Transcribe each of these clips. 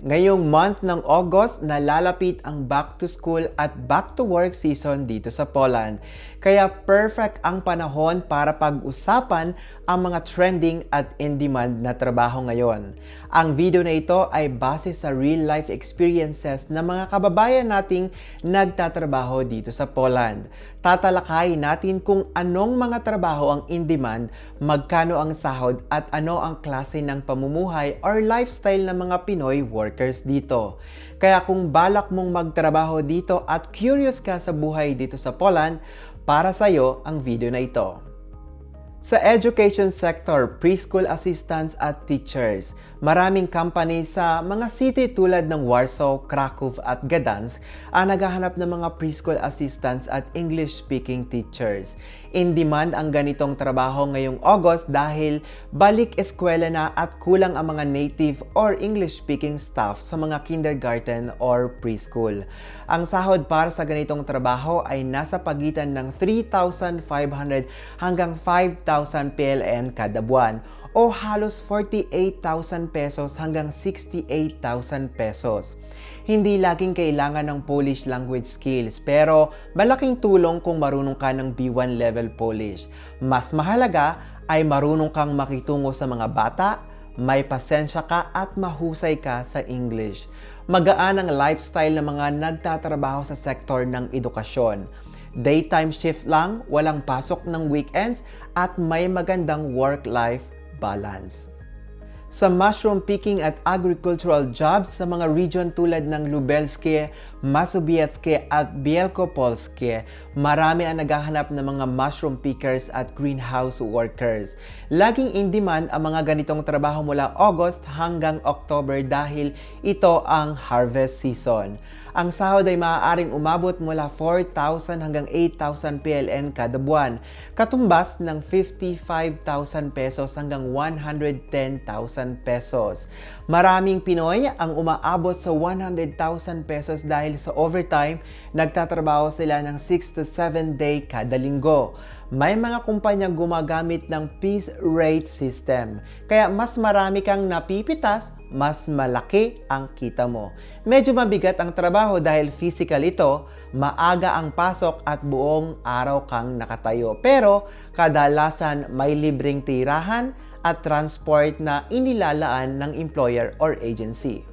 Ngayong month ng August, nalalapit ang back to school at back to work season dito sa Poland. Kaya perfect ang panahon para pag-usapan ang mga trending at in-demand na trabaho ngayon. Ang video na ito ay base sa real-life experiences ng mga kababayan nating nagtatrabaho dito sa Poland. Tatalakayin natin kung anong mga trabaho ang in-demand, magkano ang sahod at ano ang klase ng pamumuhay or lifestyle ng mga Pinoy workers dito. Kaya kung balak mong magtrabaho dito at curious ka sa buhay dito sa Poland, para sa'yo ang video na ito. Sa education sector, preschool assistants at teachers, maraming company sa mga city tulad ng Warsaw, Krakow at Gdansk ang naghahanap ng mga preschool assistants at English-speaking teachers. In demand ang ganitong trabaho ngayong August dahil balik eskwela na at kulang ang mga native or English-speaking staff sa mga kindergarten or preschool. Ang sahod para sa ganitong trabaho ay nasa pagitan ng 3,500 hanggang 5,000 PLN kada buwan o halos 48,000 pesos hanggang 68,000 pesos. Hindi laging kailangan ng Polish language skills pero malaking tulong kung marunong ka ng B1 level Polish. Mas mahalaga ay marunong kang makitungo sa mga bata, may pasensya ka at mahusay ka sa English. Magaan ang lifestyle ng mga nagtatrabaho sa sektor ng edukasyon. Daytime shift lang, walang pasok ng weekends at may magandang work-life balance. Sa mushroom picking at agricultural jobs sa mga region tulad ng Lubelske, Masovietske at Bielkopolske, marami ang naghahanap ng mga mushroom pickers at greenhouse workers. Laging in demand ang mga ganitong trabaho mula August hanggang October dahil ito ang harvest season. Ang sahod ay maaaring umabot mula 4,000 hanggang 8,000 PLN kada buwan, katumbas ng 55,000 pesos hanggang 110,000 pesos. Maraming Pinoy ang umaabot sa 100,000 pesos dahil sa overtime, nagtatrabaho sila ng 6 to 7 day kada linggo. May mga kumpanya gumagamit ng piece rate system, kaya mas marami kang napipitas mas malaki ang kita mo. Medyo mabigat ang trabaho dahil physical ito, maaga ang pasok at buong araw kang nakatayo. Pero kadalasan may libreng tirahan at transport na inilalaan ng employer or agency.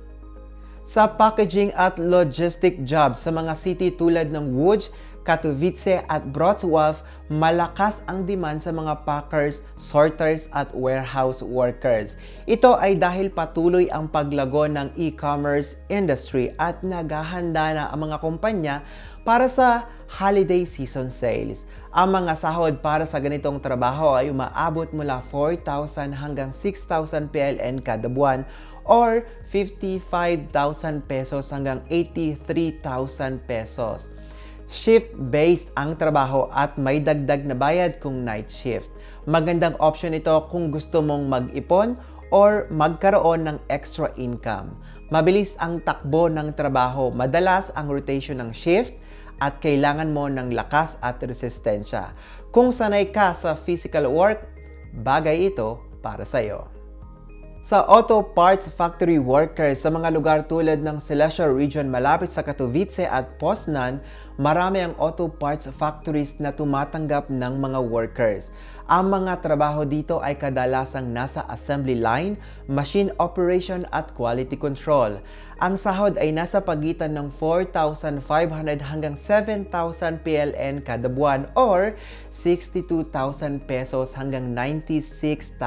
Sa packaging at logistic jobs sa mga city tulad ng Łódź, Katowice at Wrocław, malakas ang demand sa mga packers, sorters at warehouse workers. Ito ay dahil patuloy ang paglago ng e-commerce industry at naghahanda na ang mga kumpanya para sa holiday season sales. Ang mga sahod para sa ganitong trabaho ay umaabot mula 4,000 hanggang 6,000 PLN kada buwan or 55,000 pesos hanggang 83,000 pesos. Shift-based ang trabaho at may dagdag na bayad kung night shift. Magandang option ito kung gusto mong mag-ipon or magkaroon ng extra income. Mabilis ang takbo ng trabaho, madalas ang rotation ng shift at kailangan mo ng lakas at resistensya. Kung sanay ka sa physical work, bagay ito para sa iyo. Sa auto parts factory workers sa mga lugar tulad ng Silesia region malapit sa Katowice at Poznan, marami ang auto parts factories na tumatanggap ng mga workers. Ang mga trabaho dito ay kadalasang nasa assembly line, machine operation at quality control. Ang sahod ay nasa pagitan ng 4,500 hanggang 7,000 PLN kada buwan or 62,000 pesos hanggang 96,000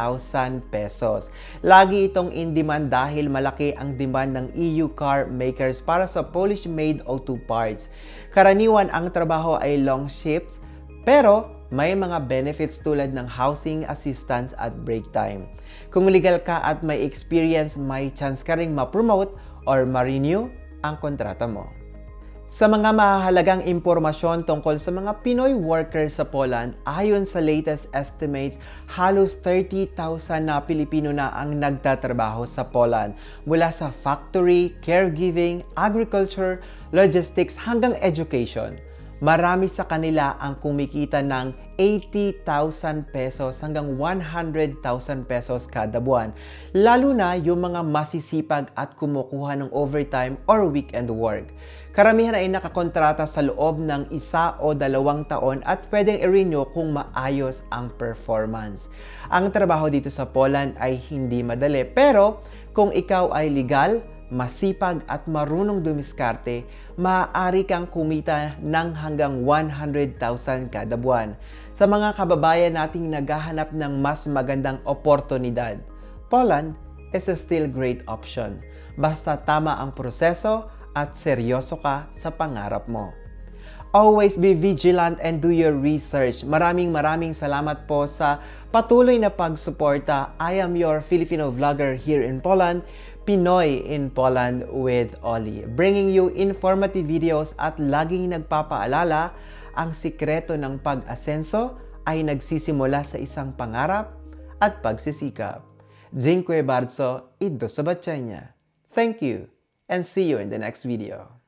pesos. Lagi itong in demand dahil malaki ang demand ng EU car makers para sa Polish-made auto parts. Karaniwan ang trabaho ay long shifts pero may mga benefits tulad ng housing assistance at break time. Kung legal ka at may experience, may chance ka ring ma-promote or ma-renew ang kontrata mo. Sa mga mahalagang impormasyon tungkol sa mga Pinoy workers sa Poland, ayon sa latest estimates, halos 30,000 na Pilipino na ang nagtatrabaho sa Poland mula sa factory, caregiving, agriculture, logistics hanggang education. Marami sa kanila ang kumikita ng 80,000 pesos hanggang 100,000 pesos kada buwan. Lalo na yung mga masisipag at kumukuha ng overtime or weekend work. Karamihan ay nakakontrata sa loob ng isa o dalawang taon at pwedeng i-renew kung maayos ang performance. Ang trabaho dito sa Poland ay hindi madali pero kung ikaw ay legal, masipag at marunong dumiskarte, maaari kang kumita ng hanggang 100,000 kada buwan. Sa mga kababayan nating naghahanap ng mas magandang oportunidad, Poland is a still great option. Basta tama ang proseso at seryoso ka sa pangarap mo. Always be vigilant and do your research. Maraming maraming salamat po sa patuloy na pagsuporta. I am your Filipino vlogger here in Poland, Pinoy in Poland with Oli. Bringing you informative videos at laging nagpapaalala, ang sikreto ng pag-asenso ay nagsisimula sa isang pangarap at pagsisikap. Dziękuję bardzo i do zobaczenia. Thank you and see you in the next video.